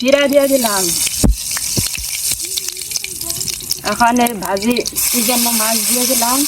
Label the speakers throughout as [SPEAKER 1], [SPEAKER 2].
[SPEAKER 1] জিরা দিয়ে দিলাম এখন এই ভাজি চিকেন মাছ দিয়ে দিলাম।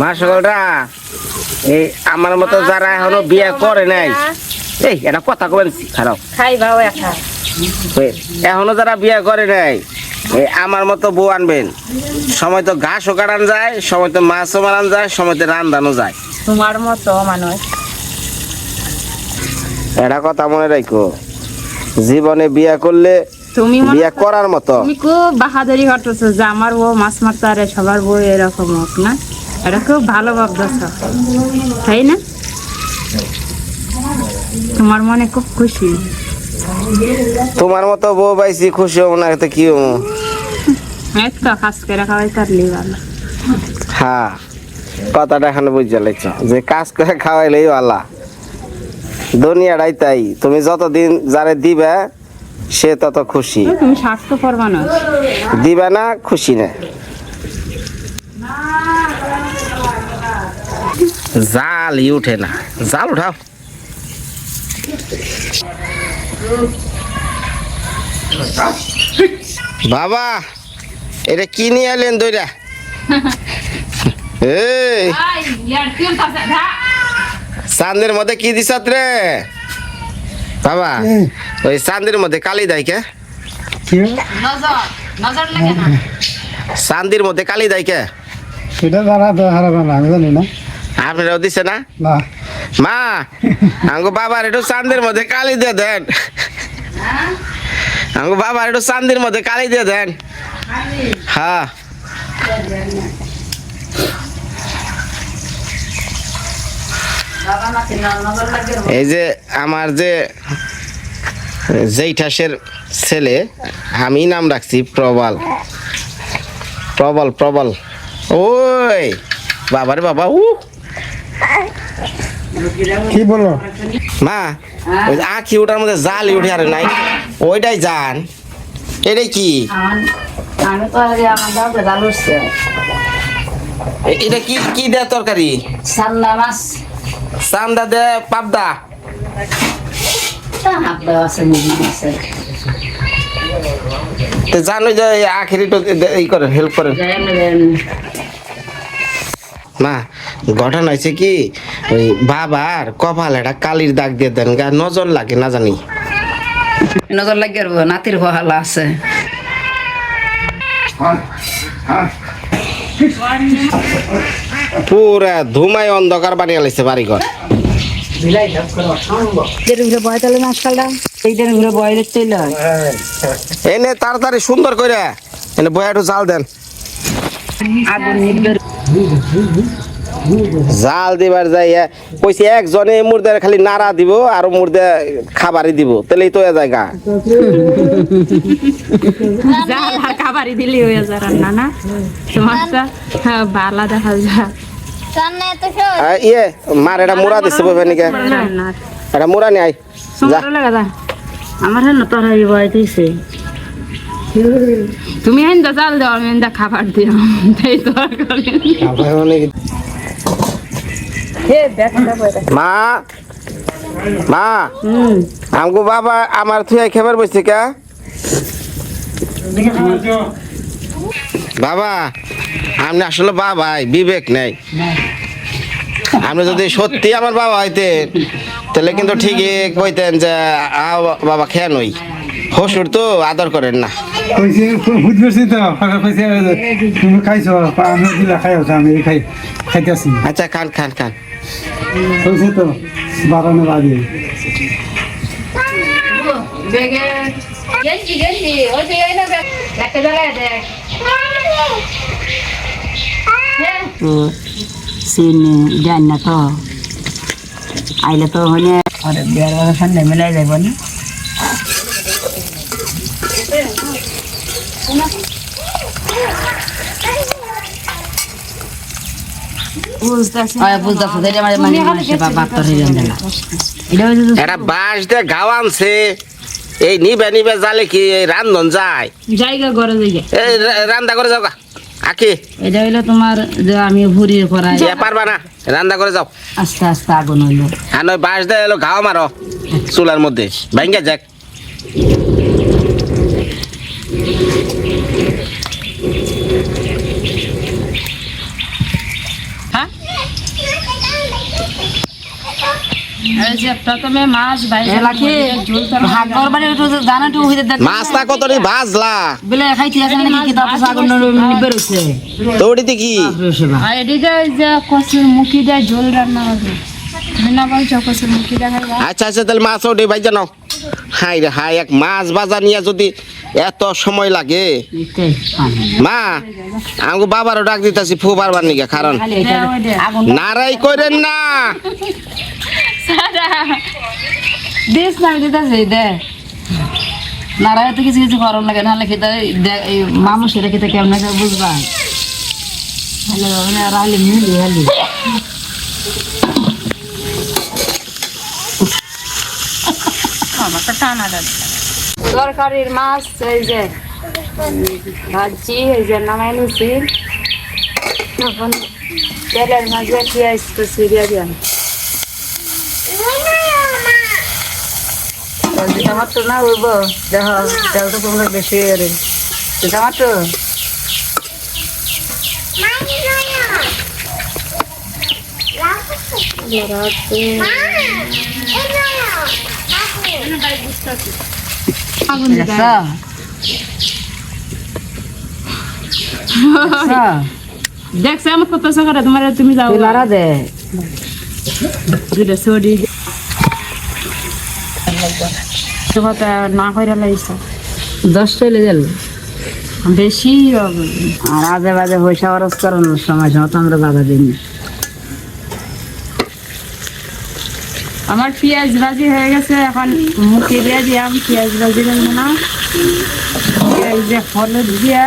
[SPEAKER 2] মা সকলরা এই আমার মতো যারা এখনও বিয়ে করে নাই এই এটা কথা কবেন খারাপ।
[SPEAKER 1] খাই ভাও
[SPEAKER 2] এখনও যারা বিয়ে করে নাই এই আমার মতো বউ আনবেন। সময় তো ঘাসও কাটান যায় সময় তো মাছও মারান যায় সময় তো রান্ধানো যায়।
[SPEAKER 1] তোমার মতো মানুষ।
[SPEAKER 2] এটা কথা মনে রাখো জীবনে বিয়ে করলে
[SPEAKER 1] তুমি
[SPEAKER 2] বিয়ে করার মতো।
[SPEAKER 1] তুমি খুব বাহাদুরি যে আমার বউ মাছ মারতে আরে সবার বউ এরকম হোক না। এটা খুব ভালো ভাবতেছ তাই না? তোমার মনে খুব খুশি।
[SPEAKER 2] তোমার মতো বউ পাইছি খুশি হব না তো কি হব?
[SPEAKER 1] এই কাজ করে খাওয়াই তারলি ভালো
[SPEAKER 2] হ্যাঁ কথাটা এখানে বুঝতে লাগছ। যে কাজ করে খাওয়াইলেই আল্লাহ দুনিয়াটাই তাই। তুমি যতদিন যারে দিবে সে তত খুশি।
[SPEAKER 1] তুমি স্বার্থপর মানুষ
[SPEAKER 2] দিবে না খুশি না। জালই উঠে না। জাল উঠাও। বাবা! এটা কি নিয়ে এলেন দইরা? এই। চান্দের মধ্যে কি দিছত রে? বাবা ওই চান্দের মধ্যে কালি দেয় কে? চান্দির মধ্যে কালি দেয় কে?
[SPEAKER 3] সেটা জানা তো হারাবে না আমি জানি না।
[SPEAKER 2] আপনারাও দিছে না?
[SPEAKER 3] না।
[SPEAKER 2] মা আঙ্গো বাবার একটু চান্দের মধ্যে কালি দিয়ে দেন। আঙ্গো বাবার একটু চান্দির মধ্যে কালি দিয়ে দেন। হ্যাঁ। এই যে আমার যে জেঠাসের ছেলে আমি নাম রাখছি প্রবল। প্রবল প্রবল। ওই বাবারে বাবা উ
[SPEAKER 3] কি বলো?
[SPEAKER 2] মা ওই আখি ওটার মধ্যে জাল উঠে আর নাই। ওইটাই জান। এটাই কি?
[SPEAKER 1] আমি তো আগে আমার দাদা জাল উঠছে।
[SPEAKER 2] এটা কি কি দেয় তরকারি?
[SPEAKER 1] মাছ।
[SPEAKER 2] চান্দা দে পাবদা? তো জানো যে এই আখের একটু এই করেন হেল্প করেন মা ঘটনা হয়েছে কি? ওই বাবার কপাল একটা কালির দাগ দিয়ে দেন গা নজর লাগে না জানি।
[SPEAKER 4] নজর লাগি আর নাতির বহালা আছে।
[SPEAKER 2] পুরা ধুমায় অন্ধকার বানিয়ে লাইছে বাড়ি ঘর
[SPEAKER 1] হয়
[SPEAKER 2] এনে তাড়াতাড়ি সুন্দর করে এনে বয়া একটু জাল দেন।
[SPEAKER 1] আগুন নিবে
[SPEAKER 2] জাল দিবার যাইয়া কইছে একজনে মুর্দার খালি নাড়া দিব আর মুর্দা খাবারই দিব। তাহলেই তো এ জায়গা
[SPEAKER 1] জাল আর খাবারই দিলি হয়ে যা রান্না না? হ্যাঁ বালা দেখা যায়।
[SPEAKER 2] ইয়ে মার এটা মুড়া দিছে বইবে নাকি? এটা মুড়া নি আই যা।
[SPEAKER 1] সুন্দর লাগা যা। আমার হেন তোর হাই বয় দিছে। তুমি হেন দা জাল দাও আমি হেন দা খাবার দিও। তাই তো
[SPEAKER 2] মা মা আমগো বাবা আমার থুয়া খেবার বসছে কা? বাবা আপনি আসলে বাবাই বিবেক নেই। আপনি যদি সত্যি আমার বাবা হইতেন তাহলে কিন্তু ঠিকই কইতেন যে বাবা খেয়া নই। হসুর তো আদর করেন না।
[SPEAKER 3] আমি আমি
[SPEAKER 2] আচ্ছা খান খান খান।
[SPEAKER 3] কইছে তো
[SPEAKER 1] বাগানের আগে চিনি জানি না তো। আইলে তো হলে আরে বিয়ার সামনে মিলাই যাইব না বুঝতেছি
[SPEAKER 4] হয় বুঝতেছো এটা মানে মানে মানুষের বাপ বাপ তোর হিরেন দিলা
[SPEAKER 1] এটা হচ্ছে যে
[SPEAKER 2] এটা বাঁশ দিয়ে গাও আনছে এই নিবে নিবে জালে কি রান্ধন যায়?
[SPEAKER 1] জায়গা
[SPEAKER 2] এই রান্দা করে যাও আকি।
[SPEAKER 4] এটা হইল তোমার যে আমি ভুরি করাই
[SPEAKER 2] এ পারবা না রান্না করে যাও।
[SPEAKER 4] আস্তে আস্তে আগুন হইল।
[SPEAKER 2] আর নয় বাঁশ দেয় এলো ঘাও মারো চুলার মধ্যে ভাঙ্গে যাক
[SPEAKER 1] হ্যাঁ এই যে প্রথমে মাছ ভাই
[SPEAKER 4] এলাকি ভাগ করবারে একটু জানা একটু হইতে দেখ।
[SPEAKER 2] মাছটা কতটি ভাজলা?
[SPEAKER 4] বলে খাইতে আছে নাকি কি তারপর আগুন বেরোচ্ছে?
[SPEAKER 2] তো ওটিতে কি
[SPEAKER 1] আর এদিকে যে কচুর মুখি দিয়ে ঝোল রান্না হবে। না বলছো কচুর মুখি দিয়ে খাইবা?
[SPEAKER 2] আচ্ছা আচ্ছা তাহলে মাছ ওটি ভাই জানো হাই রে হাই এক মাছ ভাজা নিয়ে যদি এত সময় লাগে। মা আমাকে বাবারও ডাক দিতেছি ফু বারবার নিকে কারণ নারাই করেন না।
[SPEAKER 4] দিস না দিতেছে দে নারায় তো কিছু কিছু গরম লাগে নাহলে খেতে মানুষ এটা খেতে কেমন বুঝবা? হ্যালো মানে রাইলে মিলি
[SPEAKER 1] টানা তরকারির মাছ এই যে ভাজি এই যে নামাই নিছি। এখন তেলের মাঝে পেঁয়াজ তো সিরিয়া দিলাম।
[SPEAKER 4] টমাটো না উঠবো দেখ তেল তো তোমরা বেশি গেলে টমাটো দেখছে
[SPEAKER 1] আমার কত সকালে তোমার তুমি যাও।
[SPEAKER 4] দে।
[SPEAKER 1] দুটো সরি। কথা না করে লাইছ।
[SPEAKER 4] দশ চলে গেল।
[SPEAKER 1] বেশি
[SPEAKER 4] আর আজে বাজে পয়সা খরচ করানোর সময় সময় তো আমরা বাধা দিই
[SPEAKER 1] আমার পেঁয়াজ ভাজি হয়ে গেছে এখন মুখে দিয়ে দিলাম পেঁয়াজ ভাজি দেবো না। পেঁয়াজ দিয়ে হলুদ দিয়া।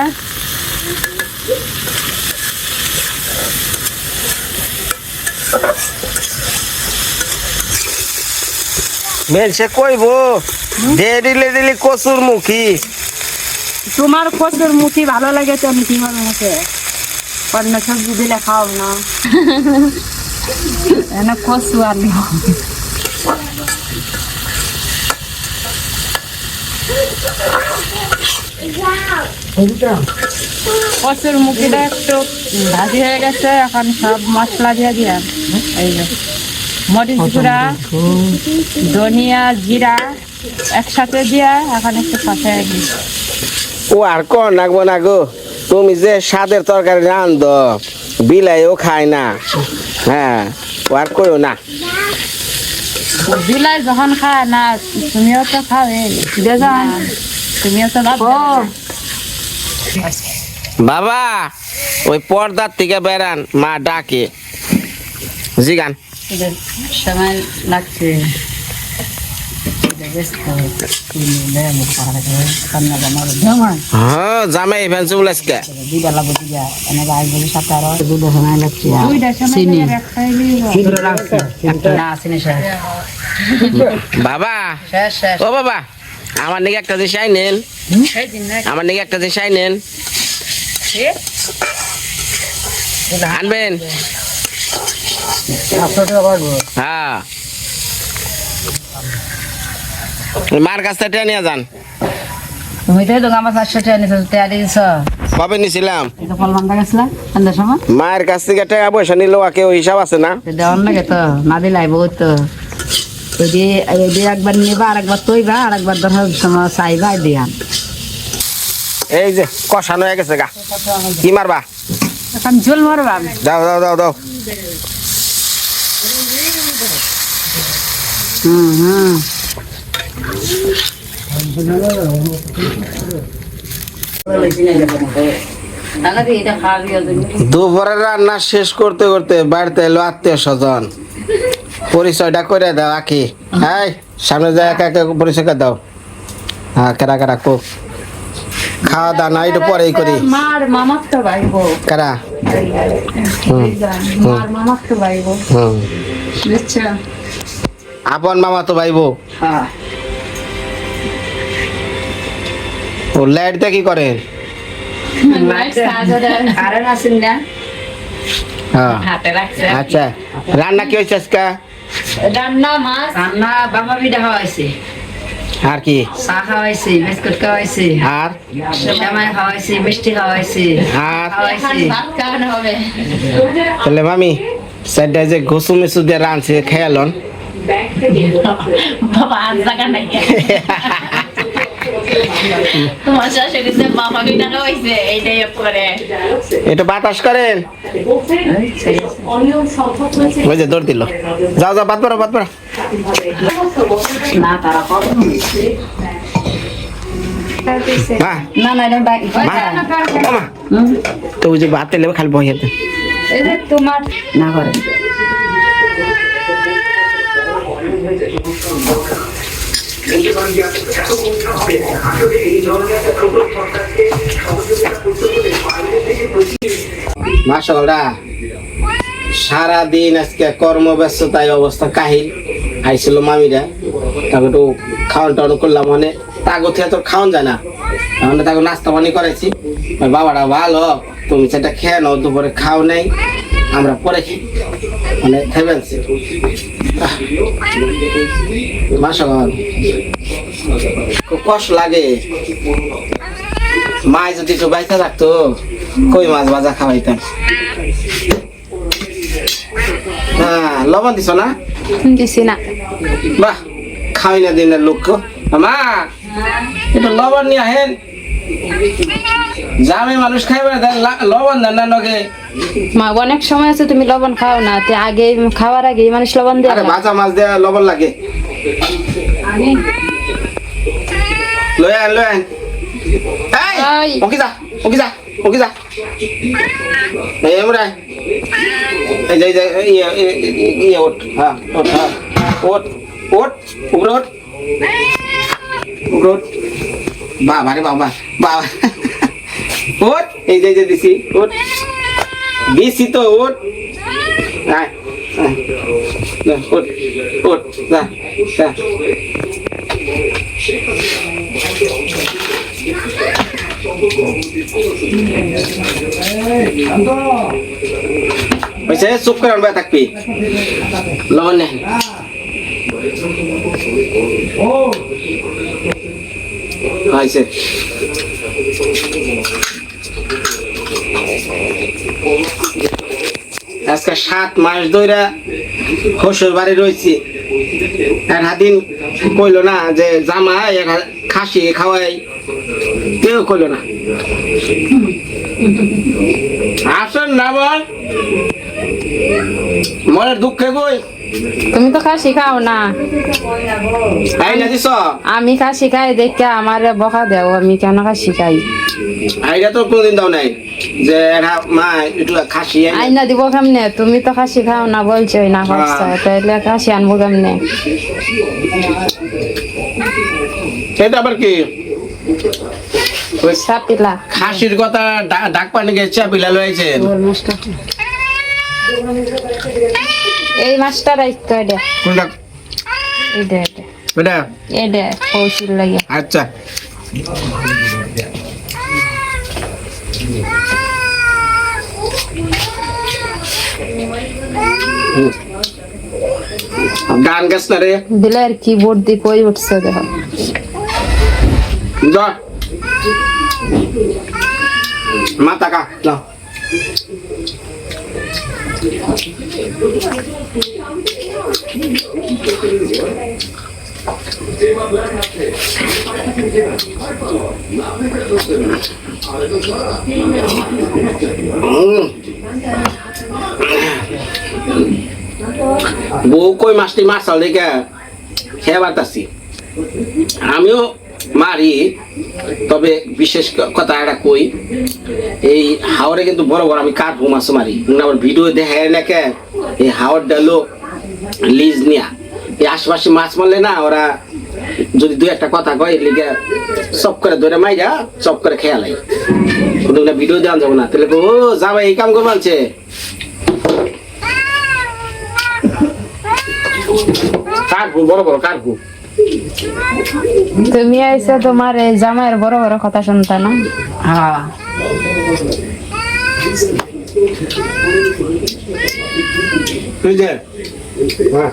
[SPEAKER 2] মেলসে কইব? দে দিলে কচুর মুখী।
[SPEAKER 1] তোমার কচুর মুখি ভালো লাগে তো আমি কীভাবে মুখে। অন্য সবজি দিলে খাও না। এনে কচু আলু কচুর মুখিটা একটু ভাজি হয়ে গেছে, এখন সব মশলা দিয়ে দিলাম। এই মরিচ গুঁড়া ধনিয়া জিরা একসাথে দিয়া এখন একটু কষাই
[SPEAKER 2] ও আর কর নাগবো না গো? তুমি যে স্বাদের তরকারি রান্ধ বিলাইও খায় না। হ্যাঁ ও আর কইও না।
[SPEAKER 1] বিলাই যখন খায় না তুমিও তো বেজান তুমিও তো ভাত
[SPEAKER 2] বাবা ওই পর্দার থেকে বেড়ান মা ডাকে। জিগান।
[SPEAKER 4] সময় লাগছে।
[SPEAKER 2] হ্যাঁ জামাই ফেলছে বলেছে
[SPEAKER 4] দুইটা লাগবে দুইটা এনে গাছ বলে সাথে আরও দুটো সময় লাগছে চিনি
[SPEAKER 1] করে একটাই দিব।
[SPEAKER 4] দুটো লাগছে। একটা। না চিনি শেষ।
[SPEAKER 2] বাবা
[SPEAKER 4] শেষ শেষ।
[SPEAKER 2] ও বাবা আমার নাকি একটা জিনিস আই নেন। আমার নাকি একটা জিনিস আই নেন। আনবেন। হ্যাঁ। মার কাছ থেকে নিয়ে যান।
[SPEAKER 4] তুমি তো দোকান আমার চারশো টাকা নিছো টাকা দিয়েছ?
[SPEAKER 2] কবে নিছিলাম?
[SPEAKER 4] এই তো ফল বান্ধা গেছিলা সন্ধ্যার সময়?
[SPEAKER 2] মায়ের কাছ থেকে টাকা পয়সা নিলেও কেউ হিসাব আছে না?
[SPEAKER 4] তো দেওয়ার লাগে তো না দিলাই বহুত তো? যদি যদি একবার নিবা আর একবার তৈবা আর একবার ধরো সময় চাইবা দিয়ান
[SPEAKER 2] এই যে কষানো হয়ে গেছে গা। কি মারবা?
[SPEAKER 1] এখন ঝোল মারবা
[SPEAKER 2] দাও দাও দাও দাও।
[SPEAKER 4] হুম হুম।
[SPEAKER 2] দুপুরের রান্না শেষ করতে করতে বাড়িতে এলো আত্মীয় স্বজন। পরিচয়টা করে দাও আকি। হ্যাঁ সামনে যায় একা একা পরিচয় করে দাও। হ্যাঁ কেরা কেরা কো? খাওয়া দাওয়া না পরেই করি।
[SPEAKER 1] মার মামার তো
[SPEAKER 2] কেরা?
[SPEAKER 1] মার মামার তো
[SPEAKER 2] আপন মামা তো ভাইবো
[SPEAKER 4] হ্যাঁ।
[SPEAKER 2] ও লাইটটা কি
[SPEAKER 4] করে?
[SPEAKER 2] হ্যাঁ। আচ্ছা রান্না কি হয়েছে আজকে?
[SPEAKER 4] রান্না মাছ। রান্না বাবা খাওয়াইছে।
[SPEAKER 2] আর কি?
[SPEAKER 4] চা খাওয়াইছি বিস্কুট খাওয়াইছি
[SPEAKER 2] আর?
[SPEAKER 4] সেমাই খাওয়াইছি মিষ্টি খাওয়াইছি
[SPEAKER 2] আর?
[SPEAKER 4] খাওয়াইছে। ভাত খাওয়ানো হবে
[SPEAKER 2] তাহলে মামি সাইডটা যে ঘুসু মিসু দিয়ে রাঁধছে খেয়ালন
[SPEAKER 4] বাবা আর জায়গা নাই। তোমার এইটাই করে।
[SPEAKER 2] এটা বাতাস করেন। ওই যে দৌড় দিল। যাও যাও বাদ পারো বাদ পারো
[SPEAKER 4] না তারা কবে
[SPEAKER 2] মা।
[SPEAKER 4] না না
[SPEAKER 2] মা। তো ওই যে তেলে খালি বহিয়ে দেন
[SPEAKER 1] এই যে তোমার
[SPEAKER 4] না করে
[SPEAKER 2] মাসাল্লাহ সারাদিন আজকে কর্মব্যস্ততায় অবস্থা কাহিল। আইছিল মামিরা, তাকে একটু খাওয়ান টাওয়ান করলাম মানে তাগো থেকে তো খাওয়ান যায় না। তাহলে তাকে নাস্তা পানি করেছি বাবাটা ভালো, তুমি সেটা খেয়ে নাও, দুপুরে খাও নাই, আমরা পরে খাই মানে থেবেনছি মাসাল্লাহ খুব কষ্ট লাগে। মায় যদি একটু বাইতে থাকতো কই মাছ ভাজা খাওয়াইতাম? হ্যাঁ লবণ দিছ না?
[SPEAKER 1] দিছি না।
[SPEAKER 2] বাহ খাওয়াই না দিনের লোক মা একটু লবণ নিয়ে আহেন। জামে মানুষ খাইবে না তাহলে লবণ দেন না নগে।
[SPEAKER 1] মা অনেক সময় আছে তুমি লবণ খাও না তে আগে খাওয়ার আগে মানুষ লবণ দিয়ে
[SPEAKER 2] আরে ভাজা মাছ দেয়া লবণ লাগে। লয় আন লয় আন এই
[SPEAKER 1] ওই।
[SPEAKER 2] যা ওকে যা ওকে যা। এই এমরাই এই যে এই যে ওঠ হ্যাঁ হ্যাঁ উপরে উপরে বাবা রে বাবা বাবা। ওঠ এই যে এই যে দিছি ওঠ দিছি তো ওঠ আয় আয়। যা, ওঠ ওঠ যা যা। হয়েছে চুপ করে আনবা থাকবি। লবণ নেই হয়েছে আজকে সাত মাস ধরে শ্বশুর বাড়ি রয়েছি হাদিন কইলো না যে জামাই এক হা- খাসি খাওয়াই। কেউ কইলো না। আসেন না বল, মনের দুঃখে কই?
[SPEAKER 1] তুমি তো খাসি খাও না।
[SPEAKER 2] আই না দিছ
[SPEAKER 1] আমি খাসি খাই দেখে আমার বকা দেও আমি কেন খাসি খাই?
[SPEAKER 2] আইটা তো কোনদিন দাও নাই যে মা একটু খাসি আইনা-
[SPEAKER 1] দিব কেমনে? তুমি তো খাসি খাও না বলছো না
[SPEAKER 2] হ্যাঁ।
[SPEAKER 1] তাইলে খাসি আনব কেমনে?
[SPEAKER 2] এটা আবার কি? খাসির কথা ডাক পানি গেছে পিলা লয়েছেন
[SPEAKER 1] এই মাছটা রাখতো এটা।
[SPEAKER 2] কোনটা?
[SPEAKER 1] এটা এটা।
[SPEAKER 2] এটা?
[SPEAKER 1] এটা কৌশল লাগে।
[SPEAKER 2] আচ্ছা। গান গাছ না রে?
[SPEAKER 1] দিলে আর কি বোর্ড দিয়ে কই উঠছে দেখো।
[SPEAKER 2] মাতা কা বউ কই মাছটি মাছাল দেখে খেয়ে বাতাসি। আমিও মারি, তবে বিশেষ কথা একটা কই, এই হাওড়ে কিন্তু বড় বড় আমি কার মাছ মারি। আমার ভিডিও দেখে নাকি এই হাওড় ডালো লিজ নিয়া। এই আশেপাশে মাছ মারলে না, ওরা যদি দুই একটা কথা কয় লিগে চপ করে ধরে মাইরা চপ করে খেয়াল কিন্তু ভিডিও দেওয়া যাব না। তাহলে ও যাবে এই কাম করব আনছে। কার ভুল বড় বড় কার
[SPEAKER 1] তুমি আইসে তোমার এই জামাইয়ের বড় বড় কথা শুনতা না?
[SPEAKER 4] হ্যাঁ।
[SPEAKER 2] হ্যাঁ।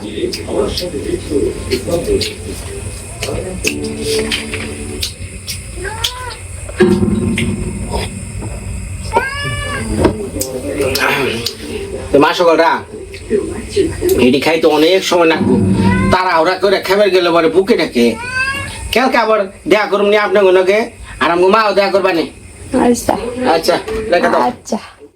[SPEAKER 2] তো মা সকলরা এটি খাইতে অনেক সময় লাগবো। তারা ওরা করে খেমের গেলে পরে বুকে ঢেকে। কেউ কে আবার দেখা করুন নি আপনার গুণকে আর আমার মাও দেখা করবানি
[SPEAKER 1] আচ্ছা।
[SPEAKER 2] আচ্ছা
[SPEAKER 1] আচ্ছা।